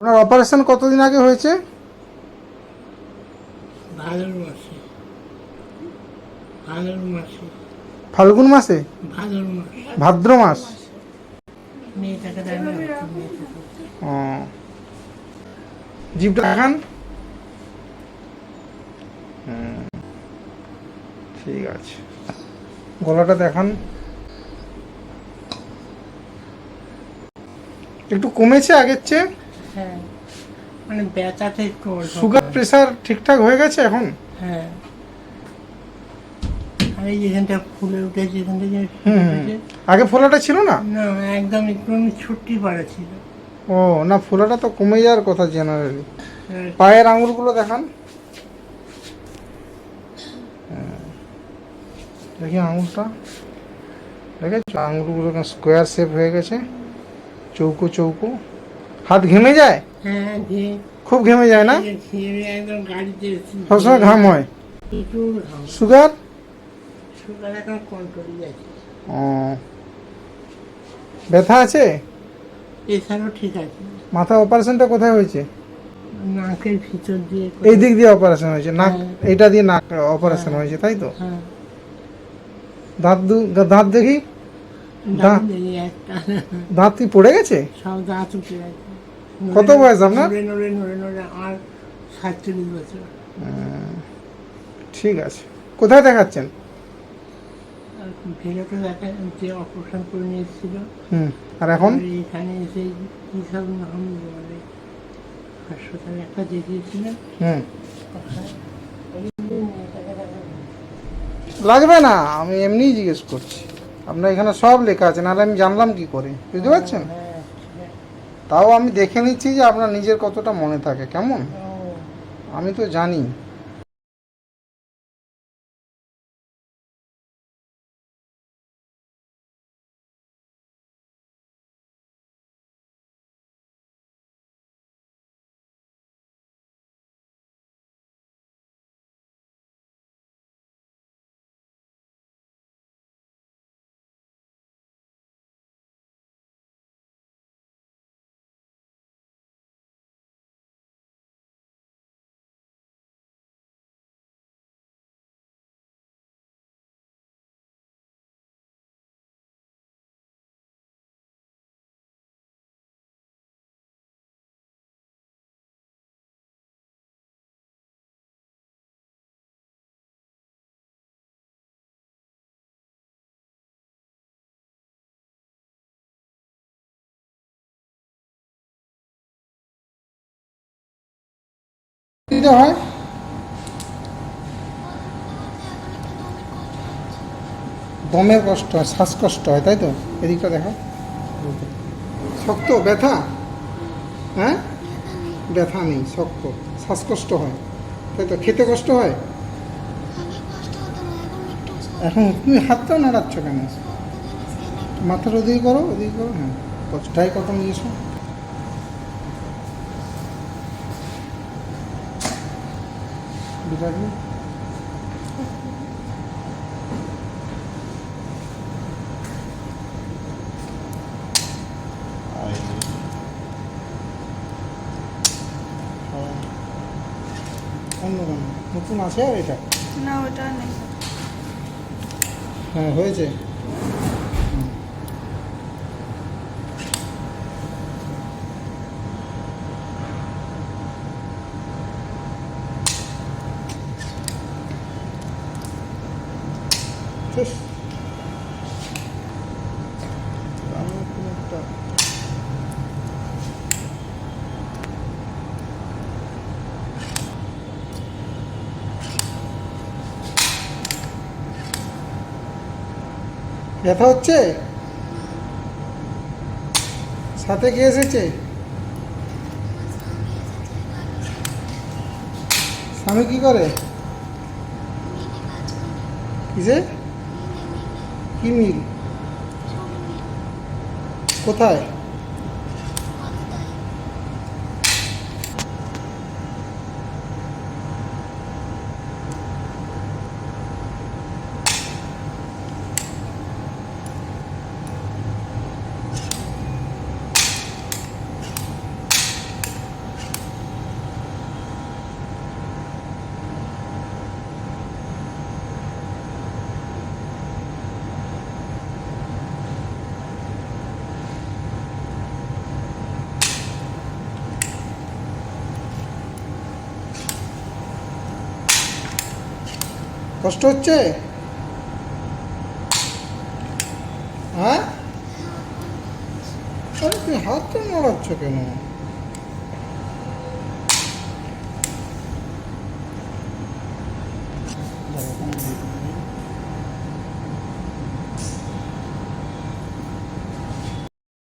আপনার অপারেশন কতদিন আগে হয়েছে? ভাদর মাসে। ভাদর মাসে। ফাল্গুন মাসে? ভাদর মাস। ভাদ্র মাস। মেয়েটাকে দেয় না মেয়েটাকে ও। জিভটা দেখান। হুম, ঠিক আছে। গলাটা দেখান। একটু কমেছে আগের চেয়ে? হ্যাঁ। মানে ব্যথাটা একটু সুগার। প্রেসার ঠিকঠাক হয়ে গেছে এখন? হ্যাঁ। এই যেখানটা ফুলে উঠেছে এখান থেকে। আগে ফোলাটা ছিল না? না একদম একটু ছুটি পাড়া ছিল। ও না ফোলাটা তো কমে যাওয়ার কথা জেনারেলি পায়ের আঙুলগুলো দেখান। হ্যাঁ। দেখি আঙুলটা। দেখেছ? আঙুলগুলো স্কোয়ার শেপ হয়ে গেছে। চৌকো চৌকো। হাত ঘেমে যায়? হ্যাঁ খুব ঘেমে যায় না? সবসময় ঘাম হয়? সুগার? ও। ব্যথা আছে? এছাড়াও ঠিক আছে। মাথা অপারেশনটা কোথায় হয়েছে? নাকের ভিতর দিয়ে এই দিক দিয়ে অপারেশন হয়েছে। নাক হ্যাঁ। এইটা দিয়ে নাক অপারেশন হয়েছে তাই তো? হ্যাঁ। দাঁত দাঁত দেখি? দাঁত দাঁত কি পড়ে গেছে? সব দাঁত উঠে গেছে। কত বয়স আপনার? নড়ে নড়ে নড়ে আর সাতচল্লিশ বছর। ঠিক আছে। কোথায় দেখাচ্ছেন? ভেলোটা দেখা যে অপারেশন করে নিয়ে এসেছিল। হুম আর এখন? এখানে এসে কী সব নাম বলে? হাসপাতালে একটা দেখিয়েছিলেন। হুম। লাগবে না আমি এমনিই জিজ্ঞেস করছি। আপনার এখানে সব লেখা আছে, নাহলে আমি জানলাম কি করে, বুঝতে পারছেন। তাও আমি দেখে নিচ্ছি যে আপনার নিজের কতটা মনে থাকে, কেমন আমি তো জানি দিতে হয়? দমের কষ্ট হয় শ্বাসকষ্ট হয়, তাই তো? এদিকটা দেখো। শক্ত, ব্যথা? হ্যাঁ? ব্যথা নেই, শক্ত। শ্বাসকষ্ট হয়, তাই তো? খেতে কষ্ট হয়? এখন তুমি হাতটাও নাড়াচ্ছ কেন? মাথার ওদিকে করো ওদিকে করো হ্যাঁ। কষ্টটাই কত নিয়েছো? বিরাট অন্য কোনো? নতুন আছে আর এটা? না ওটা নেই। হ্যাঁ হয়েছে হুম। ব্যথা হচ্ছে? সাথে কে এসেছে? স্বামী কি করে? কিসে? কি মিল? কোথায়? কষ্ট হচ্ছে? হ্যাঁ? তুমি তুমি তো নড়াচ্ছ কেন?